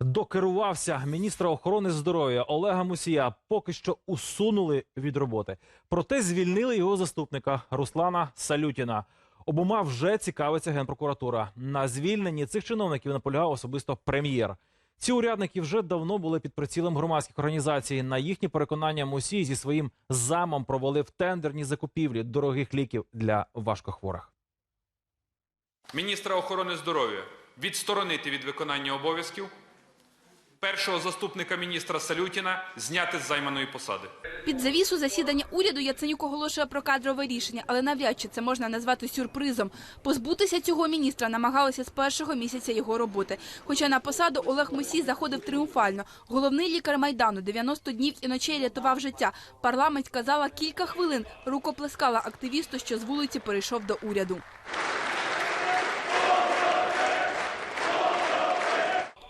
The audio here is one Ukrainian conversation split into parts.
Докерувався міністра охорони здоров'я Олега Мусія. Поки що усунули від роботи. Проте звільнили його заступника Руслана Салютіна. Обома вже цікавиться генпрокуратура. На звільненні цих чиновників наполягав особисто прем'єр. Ці урядники вже давно були під прицілом громадських організацій. На їхнє переконання Мусій зі своїм замом провалив тендерні закупівлі дорогих ліків для важкохворих. міністра охорони здоров'я відсторонити від виконання обов'язків, першого заступника міністра Салютіна зняти з займаної посади. Під завісу засідання уряду Яценюк оголошує про кадрове рішення, але навряд чи це можна назвати сюрпризом. Позбутися цього міністра намагалися з першого місяця його роботи. Хоча на посаду Олег Мусій заходив тріумфально. Головний лікар майдану 90 днів і ночей рятував життя. Парламент казала кілька хвилин. Рукоплескала активісту, що з вулиці перейшов до уряду.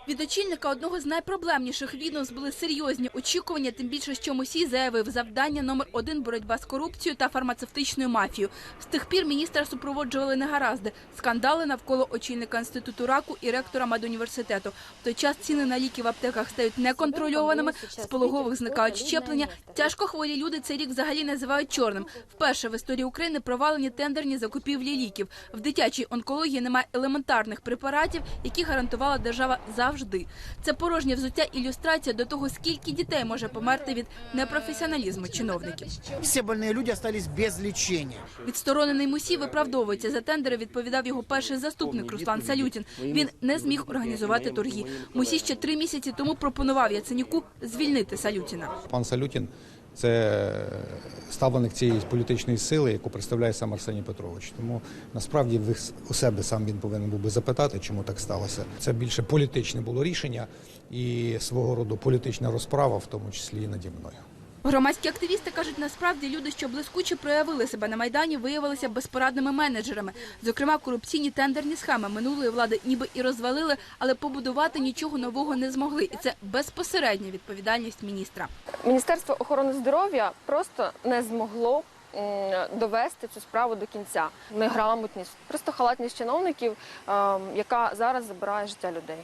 Від очільника одного з найпроблемніших відомств були серйозні очікування, тим більше, що Мусій заявив завдання номер один боротьба з корупцією та фармацевтичною мафією. З тих пір міністра супроводжували негаразди, скандали навколо очільника інституту раку і ректора медуніверситету. В той час ціни на ліки в аптеках стають неконтрольованими, з пологових зникають щеплення. Тяжко хворі люди цей рік взагалі називають чорним. Вперше в історії України провалені тендерні закупівлі ліків. В дитячій онкології немає елементарних препаратів, які гарантувала держава завжди. Це порожнє взуття ілюстрація до того, скільки дітей може померти від непрофесіоналізму чиновників. Всі больні люди залишились без лічення. Відсторонений Мусій виправдовується за тендери. Відповідав його перший заступник Руслан Салютін. Він не зміг організувати торги. Мусій ще три місяці тому пропонував Яценюку звільнити Салютіна. Пан Салютін це ставленик цієї політичної сили, яку представляє сам Арсеній Петрович. Тому насправді у себе сам він повинен був би запитати, чому так сталося. Це більше політичне було рішення і свого роду політична розправа, в тому числі і наді мною. Громадські активісти кажуть, насправді люди, що блискуче проявили себе на майдані, виявилися безпорадними менеджерами. Зокрема, корупційні тендерні схеми минулої влади ніби і розвалили, але побудувати нічого нового не змогли. І це безпосередня відповідальність міністра. Міністерство охорони здоров'я просто не змогло довести цю справу до кінця. Неграмотність, просто халатність чиновників, ем, яка зараз забирає життя людей.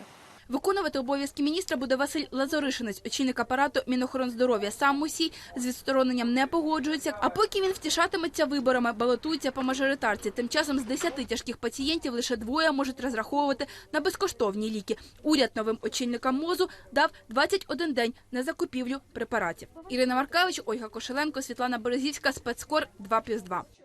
Виконувати обов'язки міністра буде Василь Лазоришинець, очільник апарату Мінохорондздоров'я. Сам Мусій з відстороненням не погоджується. А поки він втішатиметься виборами, балотується по мажоритарці. Тим часом з 10 тяжких пацієнтів лише двоє можуть розраховувати на безкоштовні ліки. Уряд новим очільникам МОЗу дав 21 день на закупівлю препаратів. Ірина Маркевич, Ольга Кошеленко, Світлана Березівська, спецкор 2+,2.